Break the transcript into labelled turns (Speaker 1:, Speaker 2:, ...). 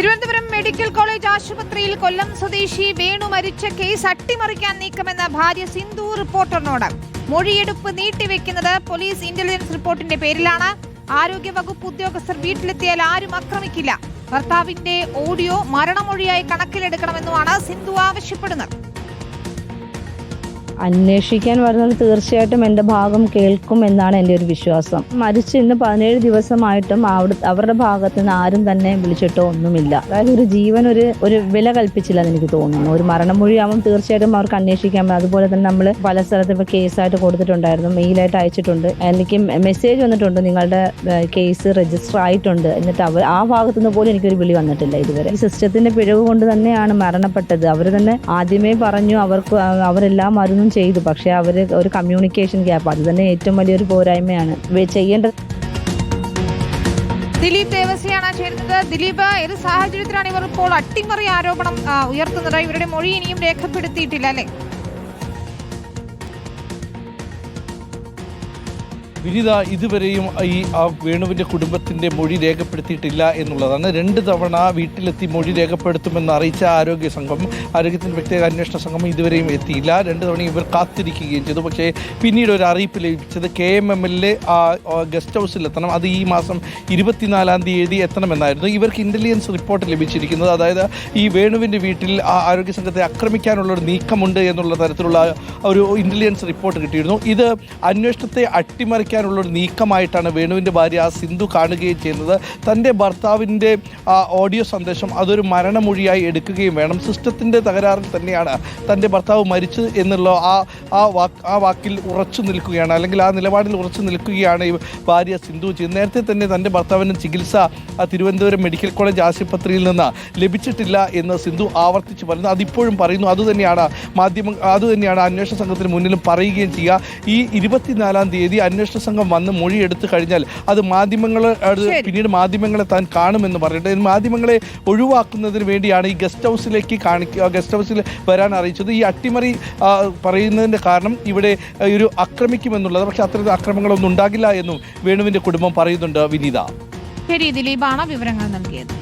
Speaker 1: Thiruvananthapuram medical college ആശുപത്രിയിൽ കൊല്ലം സ്വദേശി വേണു മരിച്ച കേസ് അട്ടിമറിക്കാൻ നീക്കമെന്ന ഭാര്യ സിന്ധു റിപ്പോർട്ടറിനോട്. മൊഴിയെടുപ്പ് നീട്ടിവെക്കുന്നത് പോലീസ് ഇന്റലിജൻസ് റിപ്പോർട്ടിന്റെ പേരിലാണ്. ആരോഗ്യവകുപ്പ് ഉദ്യോഗസ്ഥർ വീട്ടിലെത്തിയാൽ ആരും ആക്രമിക്കില്ല. ഭർത്താവിന്റെ ഓഡിയോ മരണമൊഴിയായി കണക്കിലെടുക്കണമെന്നുമാണ് സിന്ധു ആവശ്യപ്പെടുന്നത്.
Speaker 2: അന്വേഷിക്കാൻ വരുന്നത് തീർച്ചയായിട്ടും എന്റെ ഭാഗം കേൾക്കും എന്നാണ് എന്റെ ഒരു വിശ്വാസം. മരിച്ചു ഇന്ന് പതിനേഴ് ദിവസമായിട്ടും അവിടെ അവരുടെ ഭാഗത്ത് നിന്ന് ആരും തന്നെ വിളിച്ചിട്ടോ ഒന്നുമില്ല. അതായത് ഒരു ജീവൻ ഒരു ഒരു വില കൽപ്പിച്ചില്ല എനിക്ക് തോന്നുന്നു. ഒരു മരണമൊഴിയാകുമ്പോൾ തീർച്ചയായിട്ടും അവർക്ക് അന്വേഷിക്കാൻ പറ്റും. അതുപോലെ തന്നെ നമ്മൾ പല സ്ഥലത്തും ഇപ്പോൾ കേസായിട്ട് കൊടുത്തിട്ടുണ്ടായിരുന്നു. മെയിലായിട്ട് അയച്ചിട്ടുണ്ട്. എനിക്ക് മെസ്സേജ് വന്നിട്ടുണ്ട്. നിങ്ങളുടെ കേസ് രജിസ്റ്റർ ആയിട്ടുണ്ട്. എന്നിട്ട് അവർ ആ ഭാഗത്തുനിന്ന് പോലും എനിക്കൊരു വിളി വന്നിട്ടില്ല ഇതുവരെ. ഈ സിസ്റ്റത്തിന്റെ പിഴവ് കൊണ്ട് തന്നെയാണ് മരണപ്പെട്ടത്. അവർ തന്നെ ആദ്യമേ പറഞ്ഞു അവർക്ക് അവരെല്ലാം മരുന്നും ചെയ്തു. പക്ഷേ അവർ ഒരു കമ്മ്യൂണിക്കേഷൻ ഗ്യാപ്പ് അത് തന്നെ ഏറ്റവും വലിയൊരു പോരായ്മയാണ്. ചെയ്യേണ്ടത്
Speaker 1: ദിലീപ് ദേവസിയാണ് ചേരുന്നത് ദിലീപ് ഏത് സാഹചര്യത്തിലാണ് ഇവർ ഇപ്പോൾ അട്ടിമറി ആരോപണം ഉയർത്തുന്നത്? ഇവരുടെ മൊഴി ഇനിയും രേഖപ്പെടുത്തിയിട്ടില്ല അല്ലേ?
Speaker 3: വിനിത ഇതുവരെയും ഈ ആ വേണുവിന്റെ കുടുംബത്തിന്റെ മൊഴി രേഖപ്പെടുത്തിയിട്ടില്ല എന്നുള്ളതാണ്. രണ്ട് തവണ വീട്ടിലെത്തി മൊഴി രേഖപ്പെടുത്തുമെന്ന് അറിയിച്ച ആരോഗ്യ സംഘം ആരോഗ്യത്തിന്റെ പ്രത്യേക അന്വേഷണ സംഘം ഇതുവരെയും എത്തിയില്ല. രണ്ട് തവണ ഇവർ കാത്തിരിക്കുകയും ചെയ്തു. പക്ഷേ പിന്നീട് ഒരു അറിയിപ്പ് ലഭിച്ചത് K M M L A guest ഹൗസിൽ എത്തണം അത് ഈ മാസം ഇരുപത്തിനാലാം തീയതി എത്തണമെന്നായിരുന്നു. ഇവർക്ക് ഇന്റലിജൻസ് റിപ്പോർട്ട് ലഭിച്ചിരിക്കുന്നത്. അതായത് ഈ വേണുവിന്റെ വീട്ടിൽ ആ ആരോഗ്യ സംഘത്തെ ആക്രമിക്കാനുള്ള ഒരു നീക്കമുണ്ട് എന്നുള്ള തരത്തിലുള്ള ഒരു ഇന്റലിജൻസ് റിപ്പോർട്ട് കിട്ടിയിരുന്നു. ഇത് അന്വേഷണത്തെ അട്ടിമറിക്കാനുള്ള ഒരു നീക്കമായിട്ടാണ് വേണുവിന്റെ ഭാര്യ ആ സിന്ധു കാണുകയും ചെയ്യുന്നത്. തന്റെ ഭർത്താവിന്റെ ഓഡിയോ സന്ദേശം അതൊരു മരണമൊഴിയായി എടുക്കുകയും വേണം. സിസ്റ്റത്തിന്റെ തകരാറിൽ തന്നെയാണ് തന്റെ ഭർത്താവ് മരിച്ചു എന്നുള്ള ആ ആ വാക്ക് ആ വാക്കിൽ ഉറച്ചു നിൽക്കുകയാണ്. അല്ലെങ്കിൽ ആ നിലപാടിൽ ഉറച്ചു നിൽക്കുകയാണ് ഈ ഭാര്യ സിന്ധു ചെയ്യുന്നത്. നേരത്തെ തന്നെ തന്റെ ഭർത്താവിന് ചികിത്സ ആ തിരുവനന്തപുരം മെഡിക്കൽ കോളേജ് ആശുപത്രിയിൽ നിന്ന് ലഭിച്ചിട്ടില്ല എന്ന് സിന്ധു ആവർത്തിച്ച് പറയുന്നു. അതിപ്പോഴും പറയുന്നു. അതുതന്നെയാണ് മാധ്യമ അതുതന്നെയാണ് അന്വേഷണ സംഘത്തിന് മുന്നിലും പറയുകയും ചെയ്യുക. ഈ ഇരുപത്തിനാലാം തീയതി അന്വേഷണ സംഘം വന്ന് മൊഴിയെടുത്തു കഴിഞ്ഞാൽ അത് മാധ്യമങ്ങൾ പിന്നീട് മാധ്യമങ്ങളെ താൻ കാണുമെന്ന് പറഞ്ഞിട്ട് മാധ്യമങ്ങളെ ഒഴിവാക്കുന്നതിന് വേണ്ടിയാണ് ഈ ഗസ്റ്റ് ഹൗസിലേക്ക് കാണിക്കുക ഗസ്റ്റ് ഹൗസിൽ വരാൻ അറിയിച്ചത്. ഈ അട്ടിമറി പറയുന്നതിന്റെ കാരണം ഇവിടെ ഒരു ആക്രമിക്കുമെന്നുള്ളത്. പക്ഷേ അത്തരത്തിൽ അക്രമങ്ങളൊന്നും ഉണ്ടാകില്ല എന്നും വേണുവിന്റെ കുടുംബം പറയുന്നുണ്ട് വിനീത.
Speaker 1: ശരി ദിലീപാണ് വിവരങ്ങൾ നൽകിയത്.